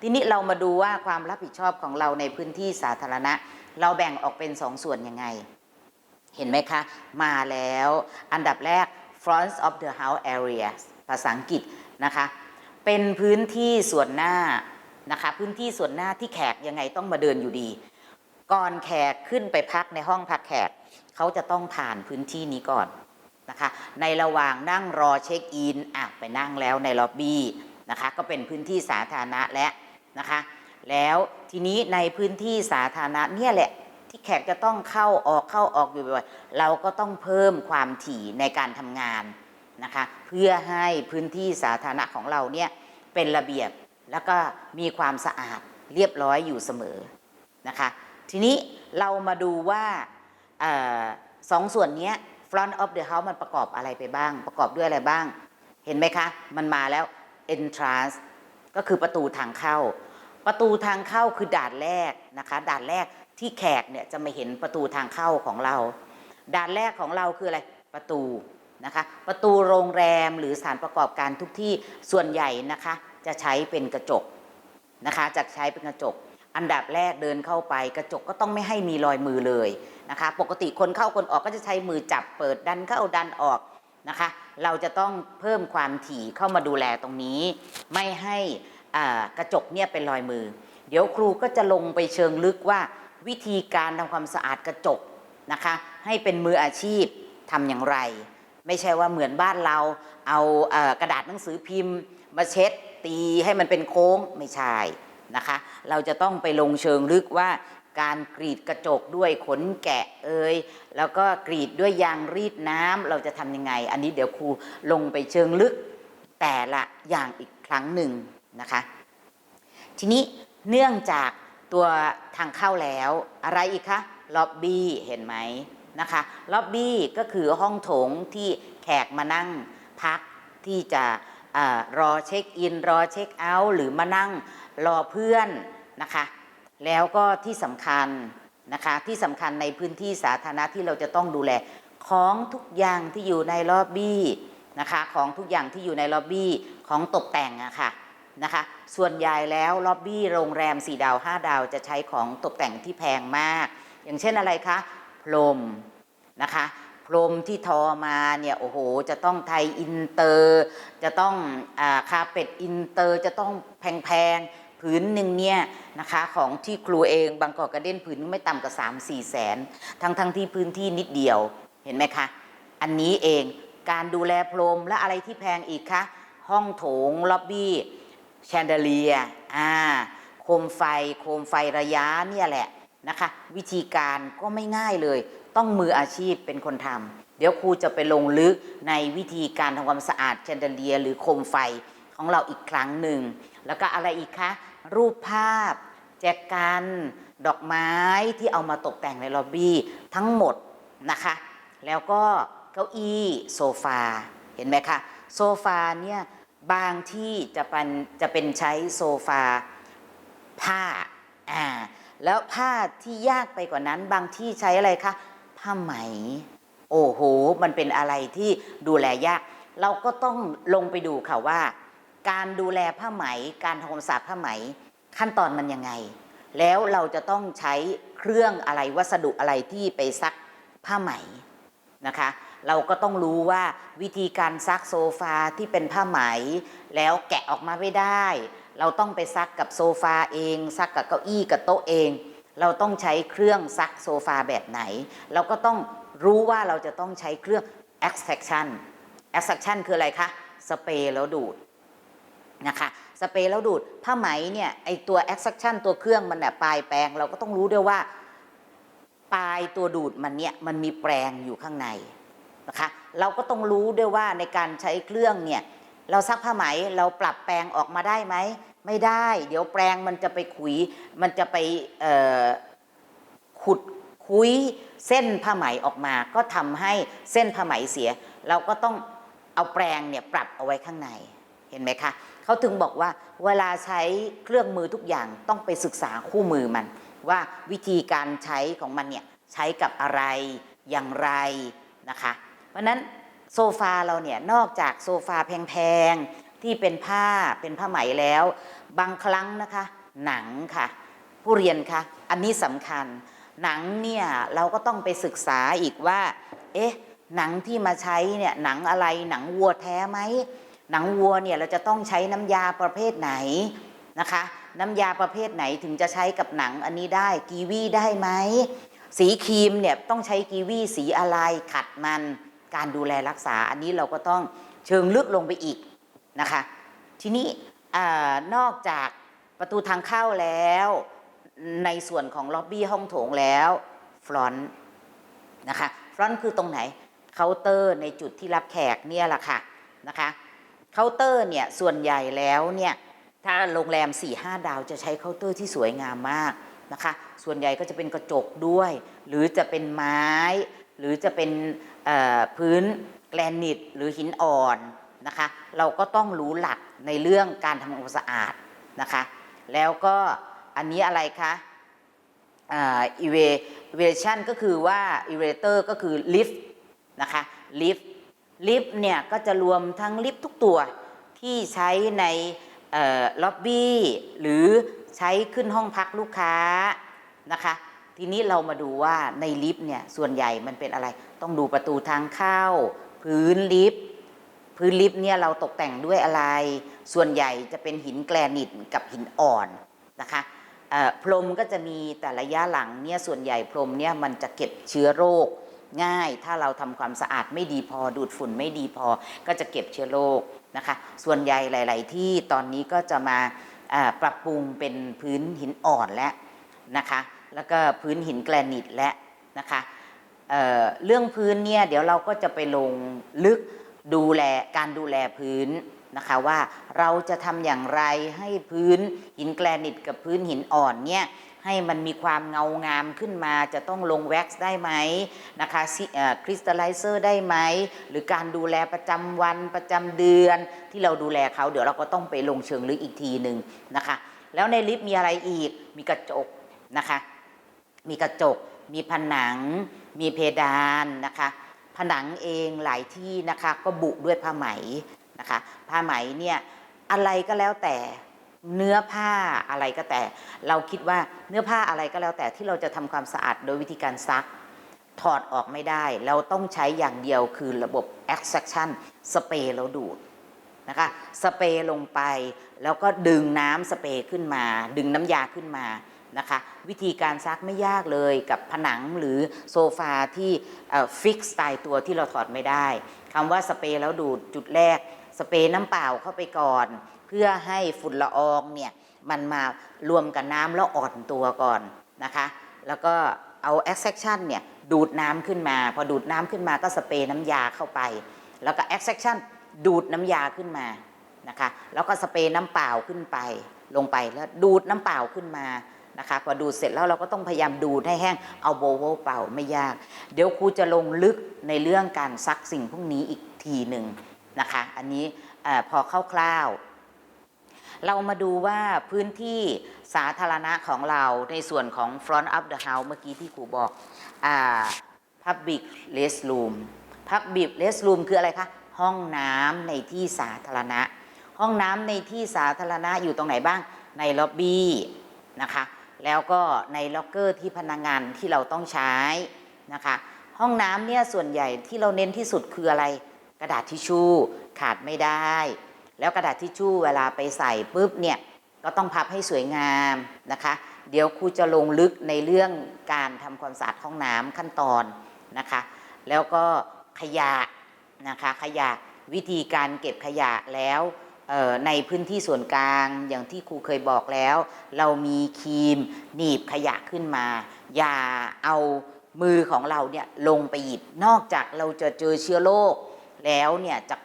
ทีนี้เรามาดูว่าความรับผิดชอบของเราในพื้นที่สาธารณะ เราแบ่งออกเป็นสองส่วนยังไง เห็นไหมคะ มาแล้วอันดับแรก front of the house area ภาษาอังกฤษนะคะ เป็นพื้นที่ส่วนหน้านะคะ พื้นที่ส่วนหน้าที่แขกยังไงต้องมาเดินอยู่ดี ก่อนแขกขึ้นไปพักในห้องพักแขก เขาจะต้องผ่านพื้นที่นี้ก่อนนะคะ ในระหว่างนั่งรอเช็คอินอะไปนั่งแล้วในล็อบบี้นะคะ ก็เป็นพื้นที่สาธารณะและ นะคะ แล้วทีนี้ในพื้นที่สาธารณะเนี่ยแหละที่แขกจะต้องเข้าออกเข้าออกอยู่บ่อยๆเราก็ต้องเพิ่มความถี่ในการทำงานนะคะเพื่อให้พื้นที่สาธารณะของเราเนี่ยเป็นระเบียบแล้วก็มีความสะอาดเรียบร้อยอยู่เสมอนะคะทีนี้เรามาดูว่าออสองส่วนนี้ front of the house มันประกอบอะไรไปบ้าง ประกอบด้วยอะไรบ้าง เห็นไหมคะ มันมาแล้ว entrance ก็คือประตูทางเข้า ประตูทางเข้าคือด่านแรกนะคะ ด่านแรกที่แขกเนี่ยจะมาเห็นประตูทางเข้าของเรา ด่านแรกของเราคืออะไรประตูนะคะประตูโรงแรมหรือสถานประกอบการทุกที่ส่วนใหญ่นะคะจะใช้เป็นกระจกนะคะจะใช้เป็นกระจก อันดับแรกเดินเข้าไป กระจกก็ต้องไม่ให้มีรอยมือเลยนะคะ ปกติคนเข้าคนออกก็จะใช้มือจับเปิดดันเข้าดันออกนะคะ เราจะต้องเพิ่มความถี่เข้ามาดูแลตรงนี้ ไม่ให้ กระจกเนี่ยเป็นรอยมือ เดี๋ยวครูก็จะลงไปเชิงลึกว่าวิธีการทำความสะอาดกระจกนะคะ ให้เป็นมืออาชีพทำอย่างไร ไม่ใช่ว่าเหมือนบ้านเราเอาเออกระดาษหนังสือพิมพ์ มาเช็ดตีให้มันเป็นโค้งไม่ใช่นะคะ เราจะต้องไปลงเชิงลึกว่าการกรีดกระจกด้วยขนแกะเอยแล้วก็กรีดด้วยยางรีดน้ำเราจะทำยังไง อันนี้เดี๋ยวครูลงไปเชิงลึกแต่ละอย่างอีกครั้งหนึ่ง นะคะ ทีนี้เนื่องจากตัวทางเข้าแล้ว อะไรอีกคะล็อบบี้เห็นไหมนะคะล็อบบี้ก็คือห้องโถงที่แขกมานั่งพักที่จะอรอเช็คอิน รอเช็คเอาท์หรือมานั่งรอเพื่อนนะคะ แล้วก็ที่สำคัญนะคะที่สำคัญในพื้นที่สาธารณะที่เราจะต้องดูแลของทุกอย่างที่อยู่ในล็อบบี้นะคะของทุกอย่างที่อยู่ในล็อบบี้ของตกแต่งอะค่ะ นะคะ ส่วนใหญ่แล้วล็อบบี้โรงแรม 4 ดาว 5 ดาวจะใช้ของตกแต่งที่แพงมาก อย่างเช่นอะไรคะ พรมนะคะพรมที่ทอมาเนี่ยโอ้โหจะต้องไทยอินเตอร์ จะต้องอาคาเป็ดอินเตอร์ จะต้องแพงๆผืนหนึ่งเนี่ยนะคะของที่ครูเองบางกอกกระเด้นผืนนึงไม่ต่ำกว่า3 4 แสน ทั้งทั้งที่พื้นที่นิดเดียวเห็นไหมคะ อันนี้เองการดูแลพรมและอะไรที่แพงอีกคะห้องโถงล็อบบี้ แชนเดเลียอ่าโคมไฟโคมไฟระยะเนี่ยแหละนะคะ วิธีการก็ไม่ง่ายเลย ต้องมืออาชีพเป็นคนทำเดี๋ยวครูจะไปลงลึกในวิธีการทำความสะอาดแชนเดเลีย หรือโคมไฟของเราอีกครั้งหนึ่ง แล้วก็อะไรอีกคะ รูปภาพ แจกันดอกไม้ที่เอามาตกแต่งในล็อบบี้ทั้งหมดนะคะ แล้วก็เก้าอี้โซฟา เห็นไหมคะ โซฟาเนี่ย บางที่จะเป็นจะเป็นใช้โซฟาผ้าอ่าแล้วผ้าที่ยากไปกว่านั้น บางที่ใช้อะไรคะผ้าไหม โอ้โห มันเป็นอะไรที่ดูแลยาก เราก็ต้องลงไปดูค่ะว่า การดูแลผ้าไหม การทำความสะอาดผ้าไหม ขั้นตอนมันยังไง แล้วเราจะต้องใช้เครื่องอะไรวัสดุอะไรที่ไปซักผ้าไหมนะคะ เราก็ต้องรู้ว่าวิธีการซักโซฟาที่เป็นผ้าไหม แล้วแกะออกมาไม่ได้ เราต้องไปซักกับโซฟาเอง ซักกับเก้าอี้กับโต๊ะเอง เราต้องใช้เครื่องซักโซฟาแบบไหน เราก็ต้องรู้ว่าเราจะต้องใช้เครื่อง extraction extraction คืออะไรคะสเปรย์แล้วดูดนะคะสเปรย์แล้วดูดผ้าไหมเนี่ยไอตัว extraction ตัวเครื่องมันเนี่ยปลายแปรงเราก็ต้องรู้ด้วยว่าปลายตัวดูดมันเนี่ยมันมีแปรงอยู่ข้างใน นะคะเราก็ต้องรู้ด้วยว่าในการใช้เครื่องเนี่ยเราซักผ้าไหมเราปรับแปรงออกมาได้ไหมไม่ได้ เดี๋ยวแปรงมันจะไปขุย มันจะไปขุดคุยเส้นผ้าไหมออกมา ก็ทำให้เส้นผ้าไหมเสีย เราก็ต้องเอาแปรงเนี่ยปรับเอาไว้ข้างในเห็นไหมคะเขาถึงบอกว่าเวลาใช้เครื่องมือทุกอย่างต้องไปศึกษาคู่มือมัน ว่าวิธีการใช้ของมันเนี่ยใช้กับอะไรอย่างไรนะคะ ราะนั้นโซฟาเราเนี่ยนอกจากโซฟาแพงๆ ที่เป็นผ้าเป็นผ้าไหมแล้ว บางครั้งนะคะ หนังค่ะ ผู้เรียนคะอันนี้สำคัญ หนังเนี่ยเราก็ต้องไปศึกษาอีกว่า เอ๊ะหนังที่มาใช้เนี่ยหนังอะไรหนังวัวแท้ไหมหนังวัวเนี่ยเราจะต้องใช้น้ำยาประเภทไหนนะคะ น้ำยาประเภทไหนถึงจะใช้กับหนังอันนี้ได้กีวีได้ไหมสีครีมเนี่ยต้องใช้กีวีสีอะไรขัดมัน การดูแลรักษาอันนี้เราก็ต้องเชิงลึกลงไปอีกนะคะ ทีนี้อนอกจากประตูทางเข้าแล้ว ในส่วนของล็อบบี้ห้องโถงแล้วฟรอนต์นะคะฟรอนต์คือตรงไหนเคาน์เตอร์ในจุดที่รับแขกเนี่ยแหละค่ะนะคะเคาน์เตอร์เนี่ยส่วนใหญ่แล้วเนี่ยถ้าโรงแรม 4-5 ดาวจะใช้เคาน์เตอร์ที่สวยงามมากนะคะ ส่วนใหญ่ก็จะเป็นกระจกด้วย หรือจะเป็นไม้ หรือจะเป็น พื้นแกรนิตหรือหินอ่อนนะคะ เราก็ต้องรู้หลักในเรื่องการทำความสะอาดนะคะ แล้วก็อันนี้อะไรคะอ่า elevation ก็คือว่า elevator ก็คือ lift นะคะ lift lift เนี่ยก็จะรวมทั้งลิฟต์ทุกตัวที่ใช้ในล็อบบี้หรือใช้ขึ้นห้องพักลูกค้านะคะ ทีนี้เรามาดูว่าในลิฟต์เนี่ยส่วนใหญ่มันเป็นอะไร ต้องดูประตูทางเข้า พื้นลิฟต์พื้นลิฟต์เนี่ยเราตกแต่งด้วยอะไร ส่วนใหญ่จะเป็นหินแกรนิตกับหินอ่อนนะคะพรมก็จะมีแต่ระยะหลังเนี่ยส่วนใหญ่พรมเนี่ยมันจะเก็บเชื้อโรคง่าย ถ้าเราทำความสะอาดไม่ดีพอดูดฝุ่นไม่ดีพอ ก็จะเก็บเชื้อโรคนะคะ ส่วนใหญ่หลาย ๆ ที่ตอนนี้ก็จะมาปรับปรุงเป็นพื้นหินอ่อนและนะคะ แล้วก็พื้นหินแกรนิตและนะคะเเรื่องพื้นเนี่ยเดี๋ยวเราก็จะไปลงลึกดูแลการดูแลพื้นนะคะว่าเราจะทำอย่างไรให้พื้นหินแกรนิตกับพื้นหินอ่อนเนี่ยให้มันมีความเงางามขึ้นมาจะต้องลงแว็กซ์ได้ไหมนะคะคริสตัลไลเซอร์ได้ไหม หรือการดูแลประจำวันประจำเดือนที่เราดูแลเขาเดี๋ยวเราก็ต้องไปลงเชิงลึกอีกทีหนึ่งนะคะ แล้วในลิฟต์มีอะไรอีกมีกระจกนะคะ มีกระจก มีผนัง มีเพดานนะคะ ผนังเองหลายที่นะคะก็บุด้วยผ้าไหมนะคะ ผ้าไหมเนี่ยอะไรก็แล้วแต่เนื้อผ้าอะไรก็แต่ เราคิดว่าเนื้อผ้าอะไรก็แล้วแต่ที่เราจะทำความสะอาดโดยวิธีการซักถอดออกไม่ได้ เราต้องใช้อย่างเดียวคือระบบ extraction สเปรย์เราดูดนะคะสเปรย์ลงไป แล้วก็ดึงน้ำสเปรย์ขึ้นมา ดึงน้ำยาขึ้นมา นะคะวิธีการซักไม่ยากเลยกับผนังหรือโซฟาที่ฟิกตายตัวที่เราถอดไม่ได้คำว่าสเปรย์แล้วดูดจุดแรก สเปรย์น้ำเปล่าเข้าไปก่อน เพื่อให้ฝุ่นละอองเนี่ยมันมารวมกับน้ำแล้วอ่อนตัวก่อนนะคะ แล้วก็เอา extraction เนี่ยดูดน้ำขึ้นมา พอดูดน้ำขึ้นมาก็สเปรย์น้ำยาเข้าไป แล้วก็ extraction ดูดน้ำยาขึ้นมานะคะแล้วก็สเปรย์น้ำเปล่าขึ้นไปลงไปแล้วดูดน้ำเปล่าขึ้นมา นะคะพอดูเสร็จแล้วเราก็ต้องพยายามดูให้แห้งเอาโบว์เป่าไม่ยาก เดี๋ยวครูจะลงลึกในเรื่องการซักสิ่งพวกนี้อีกทีหนึ่งนะคะอันนี้เออพอคร่าวๆเรามาดูว่าพื้นที่สาธารณะของเราในส่วนของ front of the house เมื่อกี้ที่ครูบอกอ public restroom public restroom คืออะไรคะห้องน้ำในที่สาธารณะ ห้องน้ำในที่สาธารณะอยู่ตรงไหนบ้างในล็อบบี้นะคะ แล้วก็ในล็อกเกอร์ที่พนักงงานที่เราต้องใช้นะคะ ห้องน้ำเนี่ยส่วนใหญ่ที่เราเน้นที่สุดคืออะไร กระดาษทิชชู่ขาดไม่ได้ แล้วกระดาษทิชชู่เวลาไปใส่ปุ๊บเนี่ยก็ต้องพับให้สวยงามนะคะ เดี๋ยวครูจะลงลึกในเรื่องการทำความสะอาดห้องน้ำขั้นตอนนะคะ แล้วก็ขยะนะคะขยะวิธีการเก็บขยะแล้ว ในพื้นที่ส่วนกลางอย่างที่ครูเคยบอกแล้ว เรามีครีมหนีบขยะขึ้นมา อย่าเอามือของเราเนี่ยลงไปหยิบนอกจากเราจะเจอเชื้อโรคแล้วเนี่ยจาก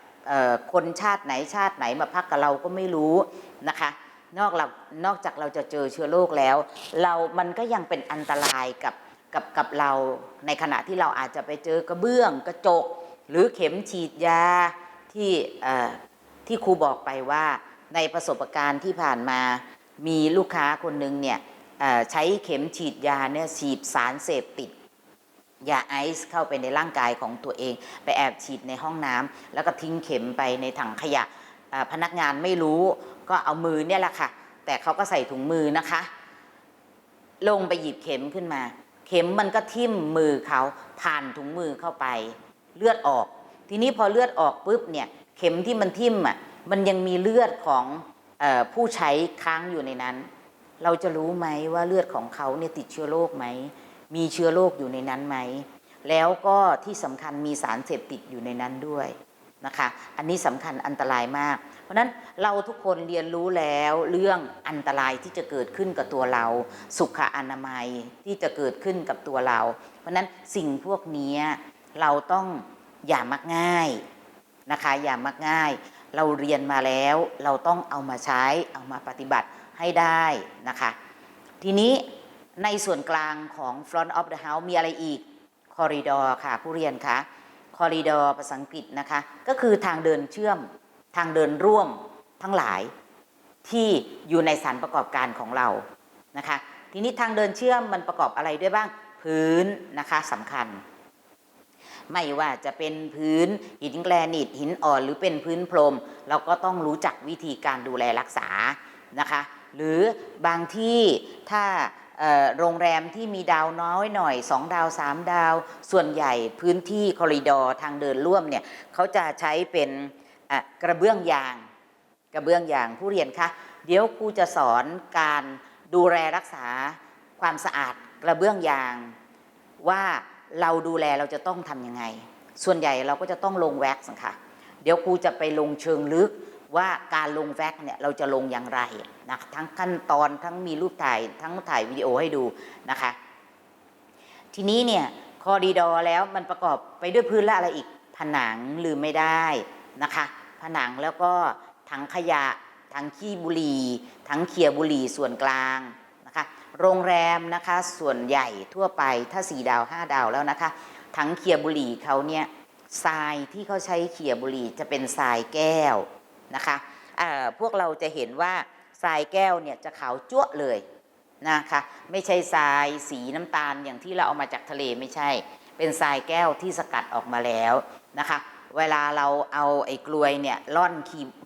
คนชาติไหนชาติไหนมาพักกับเราก็ไม่รู้นะคะนอกเรานอกจากเราจะเจอเชื้อโรคแล้ว เรามันก็ยังเป็นอันตรายกับกับกับเราในขณะที่เราอาจจะไปเจอกระเบื้องกระจก หรือเข็มฉีดยาที่ ที่ครูบอกไปว่าในประสบการณ์ที่ผ่านมามีลูกค้าคนหนึ่งเนี่ยใช้เข็มฉีดยาเนี่ยฉีดสารเสพติดยาไอซ์เข้าไปในร่างกายของตัวเอง ไปแอบฉีดในห้องน้ำแล้วก็ทิ้งเข็มไปในถังขยะพนักงานไม่รู้ก็เอามือเนี่ยแหละค่ะ แต่เขาก็ใส่ถุงมือนะคะ ลงไปหยิบเข็มขึ้นมา เข็มมันก็ทิ่มมือเขาผ่านถุงมือเข้าไป เลือดออก ทีนี้พอเลือดออกปุ๊บเนี่ย เข็มที่มันทิ่มอะมันยังมีเลือดของอผู้ใช้ค้างอยู่ในนั้น เราจะรู้ไหมว่าเลือดของเขาเนี่ยติดเชื้อโรคไหมมีเชื้อโรคอยู่ในนั้นไหมแล้วก็ที่สำคัญมีสารเสพติดอยู่ในนั้นด้วยนะคะ อันนี้สำคัญอันตรายมาก เพราะฉะนั้นเราทุกคนเรียนรู้แล้วเรื่องอันตรายที่จะเกิดขึ้นกับตัวเรา สุขอนามัยที่จะเกิดขึ้นกับตัวเรา เพราะฉะนั้นสิ่งพวกนี้เราต้องอย่ามักง่าย นะคะ อย่ามักง่าย เราเรียนมาแล้วเราต้องเอามาใช้เอามาปฏิบัติให้ได้นะคะ ทีนี้ในส่วนกลางของ front of the house มีอะไรอีกคอริดอร์ค่ะผู้เรียนคะคอริดอร์ภาษาอังกฤษนะคะ ก็คือทางเดินเชื่อมทางเดินร่วมทั้งหลายที่อยู่ในสารประกอบการของเรานะคะ ทีนี้ทางเดินเชื่อมมันประกอบอะไรด้วยบ้างพื้นนะคะสำคัญ ไม่ว่าจะเป็นพื้นหินแกรนิตหินอ่อนหรือเป็นพื้นพรม เราก็ต้องรู้จักวิธีการดูแลรักษานะคะ หรือบางที่ถ้าโรงแรมที่มีดาวน้อยหน่อย 2 ดาว 3 ดาว ส่วนใหญ่พื้นที่คอริดอร์ทางเดินร่วมเนี่ยเขาจะใช้เป็นกระเบื้องยาง กระเบื้องยางผู้เรียนคะเดี๋ยวครูจะสอนการดูแลรักษาความสะอาดกระเบื้องยางว่า เราดูแลเราจะต้องทำยังไง ส่วนใหญ่เราก็จะต้องลงแว็กซ์ค่ะเดี๋ยวครูจะไปลงเชิงลึกว่าการลงแว็กซ์เนี่ยเราจะลงอย่างไรนะทั้งขั้นตอนทั้งมีรูปถ่ายทั้งถ่ายวิดีโอให้ดูนะคะ ทีนี้เนี่ยคอริดอแล้วมันประกอบไปด้วยพื้นและอะไรอีกผนังลืมไม่ได้นะคะ ผนังแล้วก็ถังขยะถังขี้บุหรี่ถังเขียบุหรี่ส่วนกลาง นะคะโรงแรมนะคะส่วนใหญ่ทั่วไปถ้า 4 ดาว 5 ดาวแล้วนะคะถังเขียบุหรี่เขาเนี่ยทรายที่เขาใช้เขียบุหรี่จะเป็นทรายแก้วนะคะพวกเราจะเห็นว่าทรายแก้วเนี่ยจะขาวจั๊วเลยนะคะไม่ใช่ทรายสีน้ำตาลอย่างที่เราเอามาจากทะเลไม่ใช่ เป็นทรายแก้วที่สกัดออกมาแล้วนะคะ เวลาเราเอาไอ้กลวยเนี่ยล่อน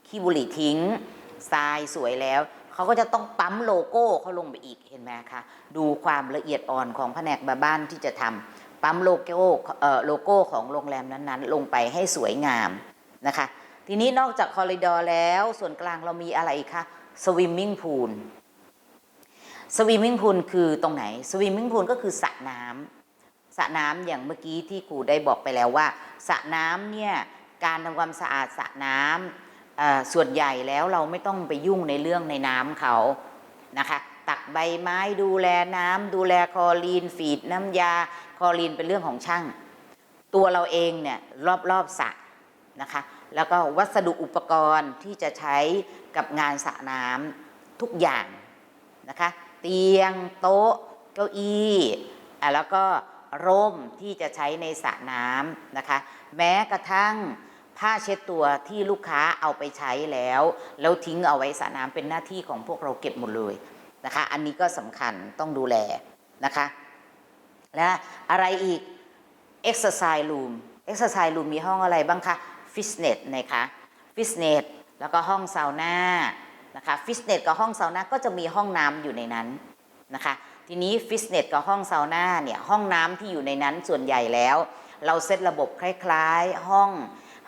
ขี้บุหรี่ทิ้งทรายสวยแล้ว เขาก็จะต้องปั๊มโลโก้เขาลงไปอีกเห็นไหมคะดูความละเอียดอ่อนของแผนกบาบ้านที่จะทำปั๊มโลโก้เออโลโก้ของโรงแรมนั้นๆ ลงไปให้สวยงามนะคะ ทีนี้นอกจากคอริดอร์แล้วส่วนกลางเรามีอะไรคะสวิมมิ่งพูลสวิมมิ่งพูลคือตรงไหนสวิมมิ่งพูลก็คือสระน้ำสระน้ำอย่างเมื่อกี้ที่ครูได้บอกไปแล้วว่าสระน้ำเนี่ยการทำความสะอาดสระน้ำเอ่อ ส่วนใหญ่แล้วเราไม่ต้องไปยุ่งในเรื่องในน้ำเขานะคะตักใบไม้ดูแลน้ำดูแลคอรีนฟีดน้ำยาคอรีนเป็นเรื่องของช่าง ตัวเราเองเนี่ยรอบๆสระนะคะแล้วก็วัสดุอุปกรณ์ที่จะใช้กับงานสระน้ำทุกอย่างนะคะเตียงโต๊ะ เก้าอี้อะแล้วก็ร่มที่จะใช้ในสระน้ำนะคะแม้กระทั่ง ผ้าเช็ดตัวที่ลูกค้าเอาไปใช้แล้ว แล้วทิ้งเอาไว้สระน้ำเป็นหน้าที่ของพวกเราเก็บหมดเลยนะคะ อันนี้ก็สำคัญต้องดูแลนะคะ และอะไรอีก exercise room exercise room มีห้องอะไรบ้างคะ fitness นะคะฟิตเนสแล้วก็ห้องซาวน่านะคะฟิตเนสกับห้องซาวน่าก็จะมีห้องน้ำอยู่ในนั้นนะคะทีนี้ฟิตเนสกับห้องซาวน่าเนี่ยห้องน้ำที่อยู่ในนั้นส่วนใหญ่แล้ว เราเซตระบบคล้าย ๆ ห้อง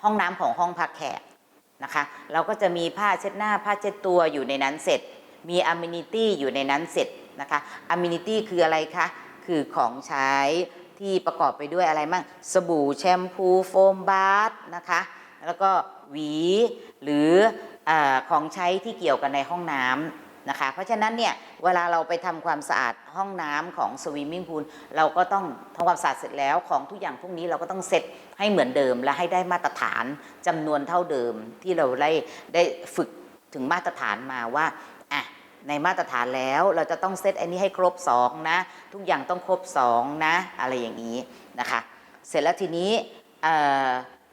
ห้องน้ำของห้องพักแขกนะคะ เราก็จะมีผ้าเช็ดหน้าผ้าเช็ดตัวอยู่ในนั้นเสร็จ มีอ m ม n i t y อยู่ในนั้นเสร็จนะคะอ m ม n i t y คืออะไรคะ คือของใช้ที่ประกอบไปด้วยอะไรมั่งสบู่แชมพูโฟมบาร์นะคะ แล้วก็หวีหรืออาของใช้ที่เกี่ยวกันในห้องน้ำ นะคะ เพราะฉะนั้นเนี่ยเวลาเราไปทำความสะอาดห้องน้ำของสวิมมิ่งพูลเราก็ต้องทำความสะอาดเสร็จแล้วของทุกอย่างพวกนี้เราก็ต้องเซตให้เหมือนเดิม และให้ได้มาตรฐานจำนวนเท่าเดิมที่เราได้ได้ฝึกถึงมาตรฐานมาว่าอะในมาตรฐานแล้วเราจะต้องเซตอันนี้ให้ครบ2นะทุกอย่างต้องครบ2นะอะไรอย่างนี้นะคะเสร็จแล้วทีนี้เอ่อ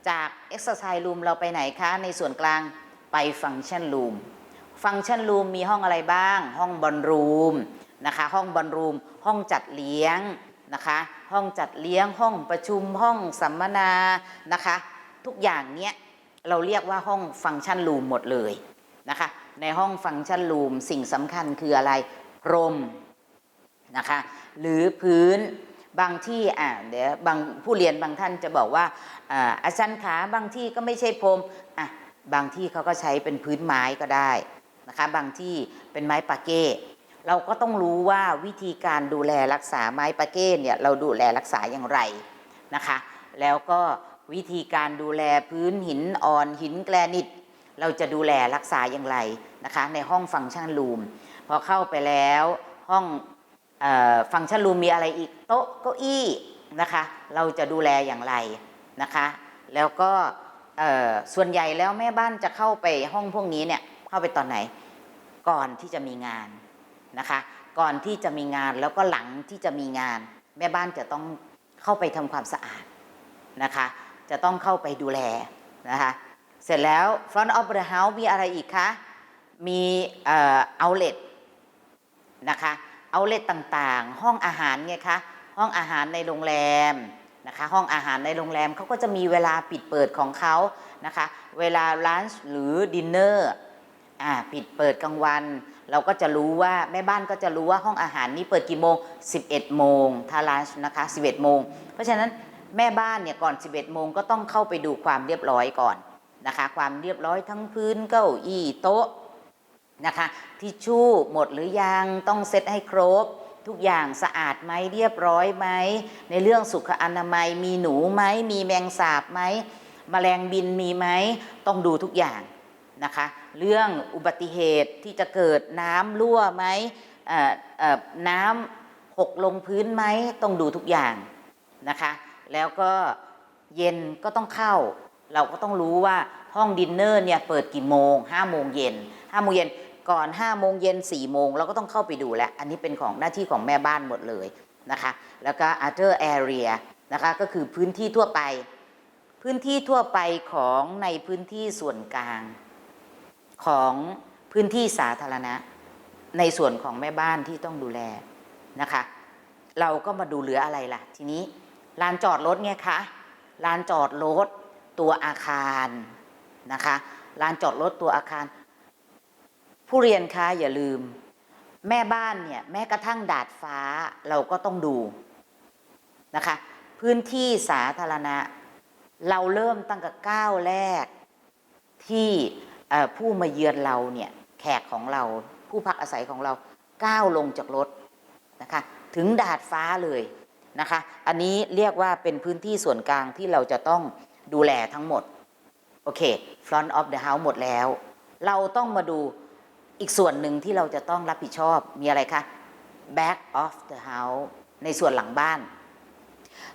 จาก Exercise Room เราไปไหนคะ ในส่วนกลางไป Function Room Function Room มีห้องอะไรบ้าง ห้องบอลรูมนะคะ ห้องบอลรูม ห้องจัดเลี้ยงนะคะ ห้องจัดเลี้ยง ห้องประชุม ห้องสัมมนานะคะ ทุกอย่างเนี้ยเราเรียกว่าห้อง Function Room หมดเลยนะคะ ในห้องฟังก์ชันรูมสิ่งสำคัญคืออะไรพรมนะคะ หรือพื้นบางที่อ่าเดี๋ยวบางผู้เรียนบางท่านจะบอกว่าอ่าอาจารย์ขาบางที่ก็ไม่ใช่พรมอะบางที่เขาก็ใช้เป็นพื้นไม้ก็ได้ นะคะ บางที่เป็นไม้ปาเก้เราก็ต้องรู้ว่าวิธีการดูแลรักษาไม้ปาเก้เนี่ยเราดูแลรักษาอย่างไรนะคะ แล้วก็วิธีการดูแลพื้นหินอ่อนหินแกรนิต เราจะดูแลรักษาอย่างไรนะคะ ในห้องฟังก์ชันรูมพอเข้าไปแล้วห้องฟังก์ชันรูมมีอะไรอีกโต๊ะเก้าอี้นะคะ เราจะดูแลอย่างไรนะคะ แล้วก็ส่วนใหญ่แล้วแม่บ้านจะเข้าไปห้องพวกนี้เนี่ยาไปตอนไหน ก่อนที่จะมีงานนะคะ ก่อนที่จะมีงานแล้วก็หลังที่จะมีงาน แม่บ้านจะต้องเข้าไปทำความสะอาดนะคะ จะต้องเข้าไปดูแลนะคะ เสร็จแล้ว front of the house มีอะไรอีกคะ มีเอ่อ outlet นะคะ outlet ต่างๆ ห้องอาหารไงคะ ห้องอาหารในโรงแรมนะคะ ห้องอาหารในโรงแรมเขาก็จะมีเวลาปิดเปิดของเขานะคะ เวลา lunch หรือ dinner อ่าปิดเปิดกลางวัน เราก็จะรู้ว่าแม่บ้านก็จะรู้ว่าห้องอาหารนี้เปิดกี่โมง 11 โมงถ้า lunch นะคะ 11 โมง เพราะฉะนั้นแม่บ้านเนี่ยก่อน 11 โมงก็ต้องเข้าไปดูความเรียบร้อยก่อนนะคะ ความเรียบร้อยทั้งพื้นเก้าอี้โต๊ะนะคะทิชชู่หมดหรือยังต้องเซ็ตให้ครบ ทุกอย่างสะอาดไหมเรียบร้อยไหมในเรื่องสุขอนามัยมีหนูไหมมีแมงสาบไหมแมลงบินมีไหมต้องดูทุกอย่าง นะคะ เรื่องอุบัติเหตุที่จะเกิดน้ำรั่วไหมน้ำหกลงพื้นไหมต้องดูทุกอย่างนะคะ แล้วก็เย็นก็ต้องเข้า เราก็ต้องรู้ว่าห้องดินเนอร์เนี่ยเปิดกี่โมง5โมงเย็น5โมงเย็นก่อน5โมงเย็น4โมงเราก็ต้องเข้าไปดูแล้ว อันนี้เป็นของหน้าที่ของแม่บ้านหมดเลยนะคะ แล้วก็ other area นะคะก็คือพื้นที่ทั่วไป พื้นที่ทั่วไปของในพื้นที่ส่วนกลาง ของพื้นที่สาธารณะ ในส่วนของแม่บ้านที่ต้องดูแลนะคะ เราก็มาดูเหลืออะไรล่ะ ทีนี้ลานจอดรถไงคะลานจอดรถตัวอาคารนะคะลานจอดรถตัวอาคาร ผู้เรียนคะอย่าลืม แม่บ้านเนี่ยแม้กระทั่งดาดฟ้าเราก็ต้องดูนะคะ พื้นที่สาธารณะ เราเริ่มตั้งแต่ก้าวแรกที่ ผู้มาเยือนเราเนี่ยแขกของเราผู้พักอาศัยของเราก้าวลงจากรถนะคะถึงดาดฟ้าเลยนะคะอันนี้เรียกว่าเป็นพื้นที่ส่วนกลางที่เราจะต้องดูแลทั้งหมดโอเค front of the house หมดแล้ว เราต้องมาดูอีกส่วนหนึ่งที่เราจะต้องรับผิดชอบมีอะไรคะ back of the house ในส่วนหลังบ้าน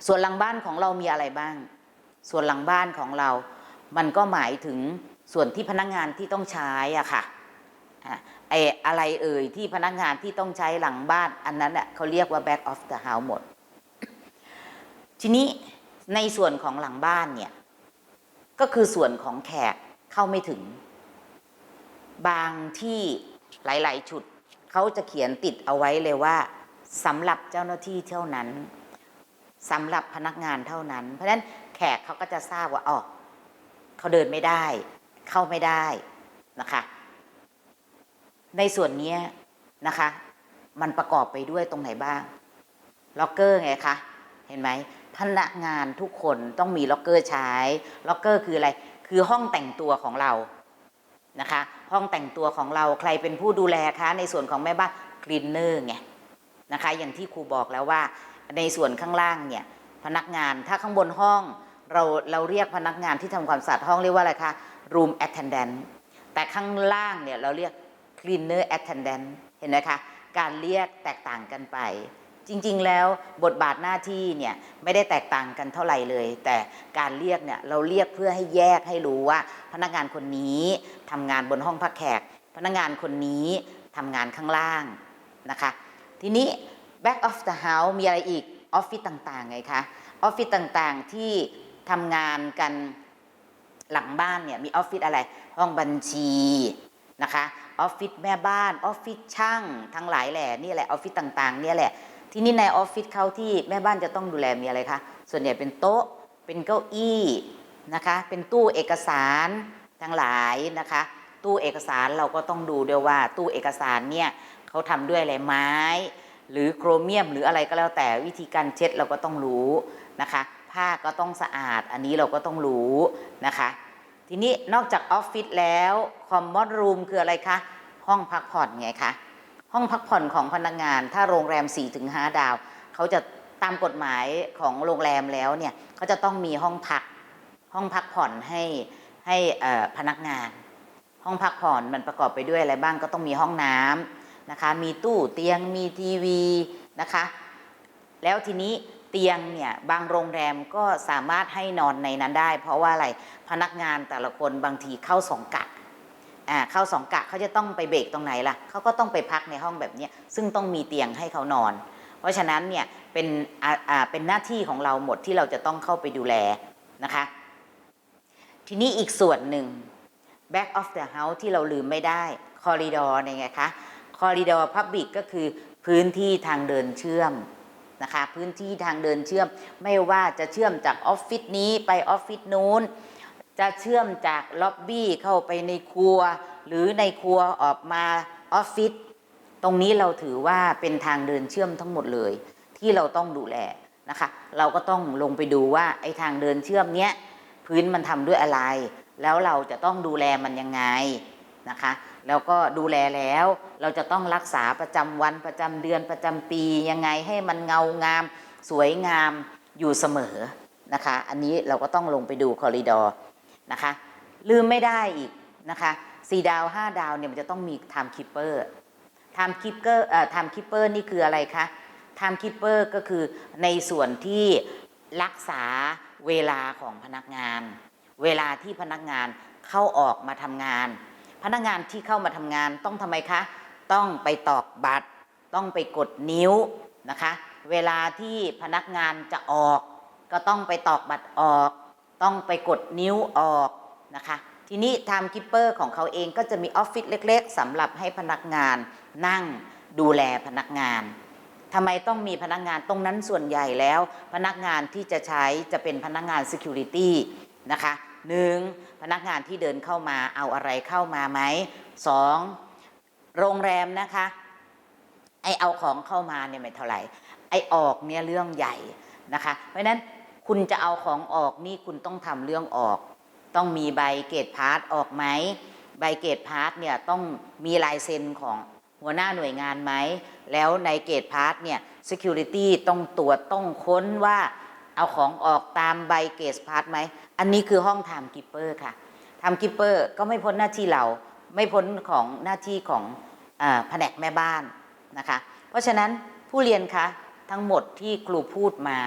ส่วนหลังบ้านของเรามีอะไรบ้าง ส่วนหลังบ้านของเรา มันก็หมายถึง ส่วนที่พนักงานที่ต้องใช้อะอะไออะไรเอ่ยที่พนักงานที่ต้องใช้หลังบ้านอันนั้นอะเขาเรียกว่า back of the house หมด ทีนี้ในส่วนของหลังบ้านเนี่ย ก็คือส่วนของแขกเข้าไม่ถึง บางที่หลาย ๆ ชุดเขาจะเขียนติดเอาไว้เลยว่าสำหรับเจ้าหน้าที่เท่านั้นสำหรับพนักงานเท่านั้น เพราะฉะนั้นแขกเขาก็จะทราบว่าอ๋อเขาเดินไม่ได้ เข้าไม่ได้นะคะ ในส่วนนี้นะคะ มันประกอบไปด้วยตรงไหนบ้างล็อกเกอร์ไงคะเห็นไหมพนักงานทุกคนต้องมีล็อกเกอร์ใช้ล็อกเกอร์คืออะไร คือห้องแต่งตัวของเรานะคะ ห้องแต่งตัวของเราใครเป็นผู้ดูแลคะ ในส่วนของแม่บ้านคลีนเนอร์ไงนะคะ อย่างที่ครูบอกแล้วว่า ในส่วนข้างล่างเนี่ยพนักงานถ้าข้างบนห้องเราเราเรียกพนักงานที่ทำความสะอาดห้องเรียกว่าอะไรคะ room attendant แต่ข้างล่างเนี่ยเราเรียก cleaner attendant เห็นไหมคะ การเรียกแตกต่างกันไป จริงๆ แล้วบทบาทหน้าที่เนี่ยไม่ได้แตกต่างกันเท่าไหร่เลย แต่การเรียกเนี่ยเราเรียกเพื่อให้แยกให้รู้ว่า พนักงานคนนี้ทำงานบนห้องพักแขก พนักงานคนนี้ทำงานข้างล่างนะคะ ทีนี้ back of the house มีอะไรอีกออฟฟิศต่างๆไงคะออฟฟิศต่างๆที่ทำงานกัน หลังบ้านเนี่ยมีออฟฟิศอะไร ห้องบัญชีนะคะออฟฟิศแม่บ้านออฟฟิศช่างทั้งหลายแหล่นี่แหละออฟฟิศต่างๆเนี่ยแหละทีนี้ในออฟฟิศเขาที่แม่บ้านจะต้องดูแลมีอะไรคะส่วนใหญ่เป็นโต๊ะเป็นเก้าอี้นะคะเป็นตู้เอกสารทั้งหลายนะคะ ตู้เอกสารเราก็ต้องดูด้วยว่า ตู้เอกสารเนี่ยเขาทำด้วยอะไรไม้ หรือโครเมียมหรืออะไรก็แล้วแต่วิธีการเช็ดเราก็ต้องรู้นะคะ ผ้าก็ต้องสะอาด อันนี้เราก็ต้องรู้นะคะ ทีนี้นอกจากออฟฟิศแล้วคอมมอนรูมคืออะไรคะ ห้องพักผ่อนไงคะ ห้องพักผ่อนของพนักงาน ถ้าโรงแรม 4-5 ดาว เขาจะตามกฎหมายของโรงแรมแล้วเนี่ยเขาจะต้องมีห้องพัก ห้องพักผ่อนให้ให้พนักงาน ห้องพักผ่อนมันประกอบไปด้วยอะไรบ้างก็ต้องมีห้องน้ำนะคะ มีตู้เตียงมีทีวีนะคะ แล้วทีนี้ เตียงเนี่ยบางโรงแรมก็สามารถให้นอนในนั้นได้ เพราะว่าอะไรพนักงานแต่ละคนบางทีเข้าสองกะอ่าเข้าสองกะเขาจะต้องไปเบรกตรงไหนล่ะเขาก็ต้องไปพักในห้องแบบนี้ซึ่งต้องมีเตียงให้เขานอน เพราะฉะนั้นเนี่ยเป็นอ่าอ่าเป็นหน้าที่ของเราหมดที่เราจะต้องเข้าไปดูแลนะคะ ทีนี้อีกส่วนหนึ่ง back of the house ที่เราลืมไม่ได้คอริดอร์ไงคะคอริดอร์พับบิกก็คือพื้นที่ทางเดินเชื่อม นะคะ พื้นที่ทางเดินเชื่อมไม่ว่าจะเชื่อมจากออฟฟิศนี้ไปออฟฟิศนู้น จะเชื่อมจากล็อบบี้เข้าไปในครัว หรือในครัวออกมาออฟฟิศตรงนี้เราถือว่าเป็นทางเดินเชื่อมทั้งหมดเลย ที่เราต้องดูแลนะคะ เราก็ต้องลงไปดูว่าไอ้ทางเดินเชื่อมเนี้ยพื้นมันทำด้วยอะไร แล้วเราจะต้องดูแลมันยังไงนะคะ แล้วก็ดูแลแล้ว เราจะต้องรักษาประจำวันประจำเดือนประจำปียังไงให้มันเงางาม สวยงามอยู่เสมอนะคะ อันนี้เราก็ต้องลงไปดูคอริดอร์นะคะ ลืมไม่ได้อีกนะคะสี่ดาวห้าดาวเนี่ยมันจะต้องมีไทม์คิปเปอร์ไทม์คิปเปอร์เอ่อไทม์คิปเปอร์นี่คืออะไรคะไทม์คิปเปอร์ก็คือในส่วนที่รักษาเวลาของพนักงาน เวลาที่พนักงานเข้าออกมาทำงาน พนักงานที่เข้ามาทำงานต้องทำไมคะ ต้องไปตอกบัตร ต้องไปกดนิ้วนะคะ เวลาที่พนักงานจะออก ก็ต้องไปตอกบัตรออก ต้องไปกดนิ้วออกนะคะ ทีนี้ Time Keeper ของเขาเองก็จะมีออฟฟิศเล็ก ๆสำหรับให้พนักงานนั่งดูแลพนักงานทำไมต้องมีพนักงานตรงนั้นส่วนใหญ่แล้ว พนักงานที่จะใช้จะเป็นพนักงาน Security นะคะ หนึ่งพนักงานที่เดินเข้ามาเอาอะไรเข้ามาไหมสองโรงแรมนะคะไอเอาของเข้ามาเนี่ยไม่เท่าไหร่ ไอออกเนี่ยเรื่องใหญ่นะคะ เพราะฉะนั้นคุณจะเอาของออกนี่คุณต้องทำเรื่องออก ต้องมีใบเกตพาร์ทออกไหมใบเกตพาร์ทเนี่ยต้องมีลายเซ็นของหัวหน้าหน่วยงานไหม แล้วในเกตพาร์ทเนี่ย security ต้องตรวจต้องค้นว่า เอาของออกตามใบเกตพาร์ทไหม อันนี้คือห้อง time keeper ค่ะ time keeper ก็ไม่พ้นหน้าที่เรา ไม่พ้นของหน้าที่ของอแผนกแม่บ้านนะคะ เพราะฉะนั้นผู้เรียนคะทั้งหมดที่ครูพูดมา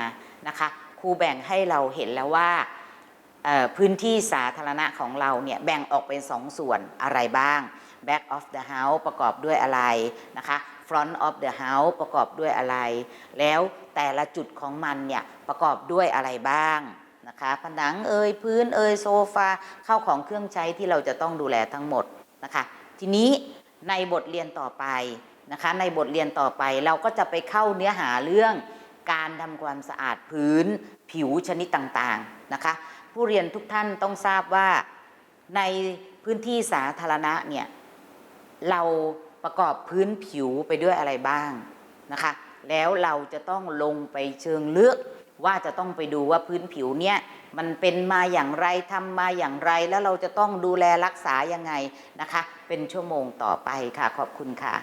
นะคะครูแบ่งให้เราเห็นแล้วว่าพื้นที่สาธารณะของเราเนี่ยแบ่งออกเป็นสองส่วนอะไรบ้าง back of the house ประกอบด้วยอะไรนะคะ front of the house ประกอบด้วยอะไร แล้วแต่ละจุดของมันเนี่ยประกอบด้วยอะไรบ้างนะคะผนังเอยพื้นเอยโซฟาเข้าของเครื่องใช้ที่เราจะต้องดูแลทั้งหมดนะคะ ทีนี้ในบทเรียนต่อไปนะคะ ในบทเรียนต่อไปเราก็จะไปเข้าเนื้อหาเรื่องการทำความสะอาดพื้นผิวชนิดต่างๆนะคะ ผู้เรียนทุกท่านต้องทราบว่าในพื้นที่สาธารณะเนี่ยเรา ประกอบพื้นผิวไปด้วยอะไรบ้างนะคะ แล้วเราจะต้องลงไปเชิงลึกว่าจะต้องไปดูว่าพื้นผิวเนี่ยมันเป็นมาอย่างไรทำมาอย่างไร แล้วเราจะต้องดูแลรักษายังไงนะคะ เป็นชั่วโมงต่อไปค่ะขอบคุณค่ะ